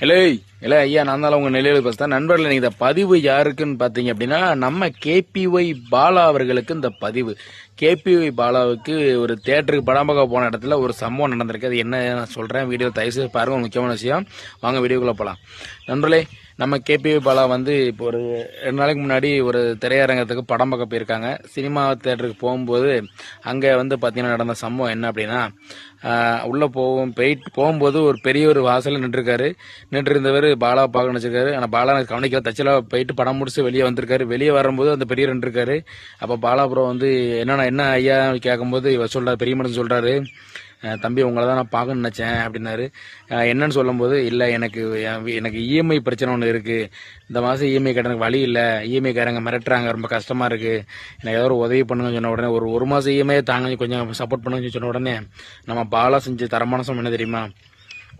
Hello இல்லை ஐயா நான் தான் உங்கள் நிலையில பேசுகிறேன் நண்பர்களே இந்த பதிவு யாருக்குன்னு பார்த்தீங்க அப்படின்னா நம்ம கேபிஒய் பாலா அவர்களுக்கு இந்த பதிவு. கேபிஒய் பாலாவுக்கு ஒரு தேட்டருக்கு படம் பார்க்க போன இடத்துல ஒரு சம்பவம் நடந்திருக்கு. அது என்ன நான் சொல்கிறேன் வீடியோ தயவுசெய்து பாருங்கள் முக்கியமான விஷயம். வாங்க வீடியோக்குள்ளே போகலாம் நண்பர்களே நம்ம கேபிவி பாலா வந்து இப்போ ஒரு ரெண்டு நாளைக்கு முன்னாடி ஒரு திரையரங்கத்துக்கு படம் பார்க்க போயிருக்காங்க. சினிமா தேட்டருக்கு போகும்போது அங்கே வந்து பார்த்தீங்கன்னா நடந்த சம்பவம் என்ன அப்படின்னா உள்ளே போவோம் போகும் போயிட்டு போகும்போது ஒரு பெரிய ஒரு வாசலில் நின்றுருக்காரு. நின்று இருந்தவர் பாலா பார்க்க நினைச்சிருக்காரு. ஆனால் பாலா எனக்கு கவனிக்கல. தச்சலா போயிட்டு படம் முடிச்சு வெளியே வந்திருக்காரு. வெளியே வரும்போது அந்த பெரிய நின்றுருக்காரு. அப்போ பாலாபுரம் வந்து என்னென்ன என்ன ஐயா கேட்கும்போது இவர் சொல்கிறார் பெரிய மனுஷன் சொல்கிறாரு தம்பி உங்களை தான் நான் பார்க்கணும்னு நினச்சேன் அப்படின்னாரு. என்னன்னு சொல்லும்போது இல்லை எனக்கு எனக்கு இஎம்ஐ பிரச்சனை ஒன்று இருக்குது இந்த மாதம் இஎம்ஐ கட்ட எனக்கு வழி இல்லை. இஎம்ஐ காரங்க மிரட்டுறாங்க. ரொம்ப கஷ்டமாக இருக்குது எனக்கு ஏதோ ஒரு உதவி பண்ணுங்கன்னு சொன்ன உடனே ஒரு ஒரு மாதம் இஎம்ஐ தாங்க கொஞ்சம் சப்போர்ட் பண்ணுங்கன்னு சொன்ன உடனே நம்ம பாலா செஞ்சு தரமானசம் என்ன தெரியுமா?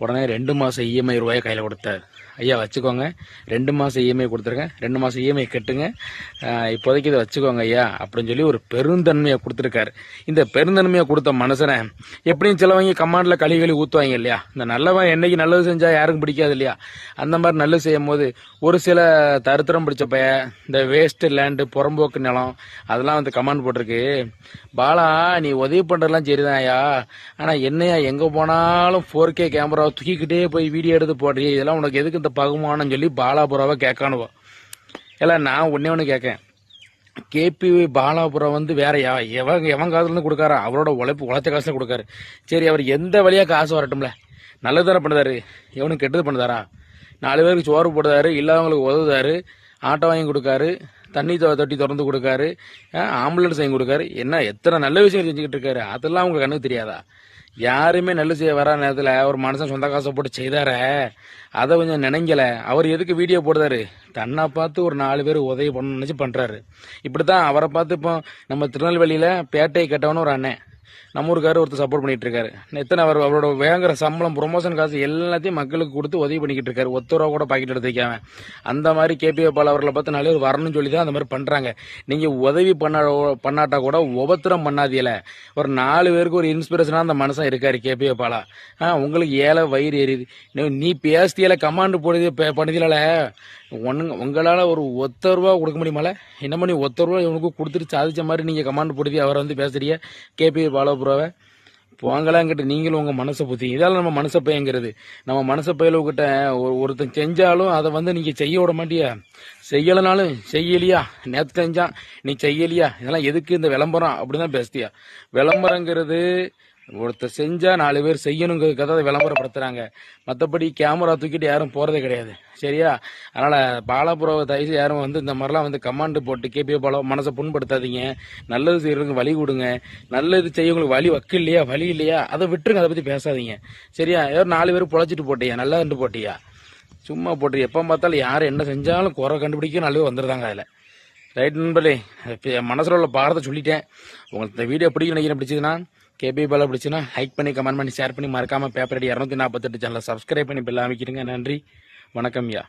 உடனே ரெண்டு மாதம் இஎம்ஐ ரூபாயை கையில் கொடுத்தார் ஐயா வச்சுக்கோங்க. ரெண்டு மாதம் இஎம்ஐ கொடுத்துருக்கேன் ரெண்டு மாதம் இஎம்ஐ கட்டுங்க. இப்போதைக்கு இதை வச்சுக்கோங்க ஐயா அப்படின்னு சொல்லி ஒரு பெருந்தன்மையை கொடுத்துருக்காரு. இந்த பெருந்தன்மையை கொடுத்த மனுஷனை எப்படியும் சிலவங்க கமாண்டில் கழி கழி ஊற்றுவாங்க இல்லையா? இந்த நல்லவன் என்னைக்கு நல்லது செஞ்சால் யாருக்கும் பிடிக்காது இல்லையா? அந்த மாதிரி நல்லது செய்யும் போது ஒரு சில தருத்திரம் பிடிச்ச பைய இந்த வேஸ்ட்டு லேண்டு புறம்போக்கு நிலம் அதெல்லாம் வந்து கமாண்ட் போட்டிருக்கு. பாலா நீ உதவி பண்ணுறதுலாம் சரிதான் ஐயா. ஆனால் என்னையா எங்கே போனாலும் ஃபோர் கே கேமரா கேமராவை தூக்கிக்கிட்டே போய் வீடியோ எடுத்து போடுறீ இதெல்லாம் உனக்கு எதுக்கு இந்த பகுமானம் சொல்லி பாலாபுராவை கேட்கானுவோம் இல்லை நான் ஒன்னே ஒன்று கேட்கேன். கேபி பாலாபுரம் வந்து வேற யா எவன் எவன் காசுலேருந்து கொடுக்காரா? அவரோட உழைப்பு உழைச்ச காசுல கொடுக்காரு. சரி அவர் எந்த வழியாக காசு வரட்டும்ல? நல்லது தானே பண்ணுதாரு? எவனும் கெட்டது பண்ணுதாரா? நாலு பேருக்கு சோறு போடுதாரு இல்லாதவங்களுக்கு உதவுதாரு ஆட்டோ வாங்கி கொடுக்காரு தண்ணி தொட்டி திறந்து கொடுக்காரு ஆம்புலன்ஸ் வாங்கி கொடுக்காரு. என்ன எத்தனை நல்ல விஷயம் செஞ்சுக்கிட்டு இருக்காரு? அதெல்லாம் உங்களுக்கு கண்ணுக்கு தெரியாதா? யாருமே நல்ல செய்ய வரா நேரத்தில் ஒரு மனுஷன் சொந்த காசை போட்டு செய்தார அதை கொஞ்சம் நினைங்கல. அவர் எதுக்கு வீடியோ போடுறாரு? தன்னை பார்த்து ஒரு நாலு பேர் உதவி பண்ணணும்னு நினச்சி பண்ணுறாரு இப்படி தான் அவரை பார்த்து இப்போ நம்ம திருநெல்வேலியில் பேட்டை கட்டவனு ஒரு அண்ணன். நம்ம ஊருக்காரர் ஒருத்தர் சப்போர்ட் பண்ணிட்டு இருக்காரு எத்தனை அவர் அவரோட வேங்குற சம்பளம் ப்ரொமோஷன் காசு எல்லாத்தையும் மக்களுக்கு கொடுத்து உதவி பண்ணிக்கிட்டு இருக்காரு ஒத்த ரூபா கூட பாக்கெட் எடுத்து வைக்காம. அந்த மாதிரி கேபி பால் அவர்களை பார்த்து நாலு பேர் வரணும்னு சொல்லி தான் அந்த மாதிரி பண்றாங்க. நீங்க உதவி பண்ண பண்ணாட்டா கூட உபத்திரம் பண்ணாதீல ஒரு நாலு பேருக்கு ஒரு இன்ஸ்பிரேஷனா அந்த மனுஷன் இருக்காரு கேபி பாலா ஆ. உங்களுக்கு ஏழை வயிறு எரியுது. நீ- நீ பேசியல கமாண்டு போடுது பண்ணதில ஒன்று உங்களால் ஒரு ஒத்த ரூபா கொடுக்க முடியுமால என்ன பண்ணி ஒத்த ரூபா இவனுக்கு கொடுத்துட்டு சாதிச்ச மாதிரி நீங்கள் கமாண்ட் போடுதி அவரை வந்து பேசுறீங்க? கேபி பாலபுராவை போங்களாங்கிட்ட நீங்களும் உங்க மனசை புத்தி. இதால நம்ம மனசை பையங்கிறது. நம்ம மனச ஒரு ஒருத்தன் செஞ்சாலும் அதை வந்து நீங்க செய்ய விட மாட்டியா? செய்யலைனாலும் செய்யலையா? நேற்று செஞ்சான் நீ செய்யலையா? இதெல்லாம் எதுக்கு இந்த விளம்பரம்? அப்படிதான் பேசுதியா? விளம்பரங்கிறது ஒருத்தர் செஞ்சா நாலு பேர் செய்யணுங்கிறதுக்காக அதை விளம்பரப்படுத்துறாங்க. மற்றபடி கேமரா தூக்கிட்டு யாரும் போறதே கிடையாது. சரியா? அதனால பாலாபுரவை தயவு யாரும் வந்து இந்த மாதிரிலாம் வந்து கமாண்டு போட்டு கேபிஓ பாலா மனசை புண்படுத்தாதீங்க. நல்லது செய்யறதுக்கு வழி கொடுங்க. நல்லது செய்யவங்களுக்கு வழி வக்கு இல்லையா வழி இல்லையா? அதை விட்டுருங்க அதை பத்தி பேசாதீங்க. சரியா? ஏதோ நாலு பேர் பொழைச்சிட்டு போட்டியா? நல்லா இருந்து போட்டியா? சும்மா போட்டு எப்போ பார்த்தாலும் யார் என்ன செஞ்சாலும் குறை கண்டுபிடிக்க நல்லது வந்துருந்தாங்க அதில். ரைட் நண்பர்களே மனசில் உள்ள பாரத்தை சொல்லிட்டேன். உங்களுக்கு இந்த வீடியோ பிடிக்கும் நினைக்கிறேன். பிடிச்சதுன்னா கேபி பாலா பிடிச்சுன்னா ஹைக் பண்ணி கமெண்ட் பண்ணி ஷேர் பண்ணி மறக்காம பேப்பர் அடி இரநூத்தி நாற்பத்தெட்டு சேனலை சப்ஸ்கிரைப் பண்ணி பெல்லாம் அமைக்கிறீங்க நன்றி. வணக்கம் யா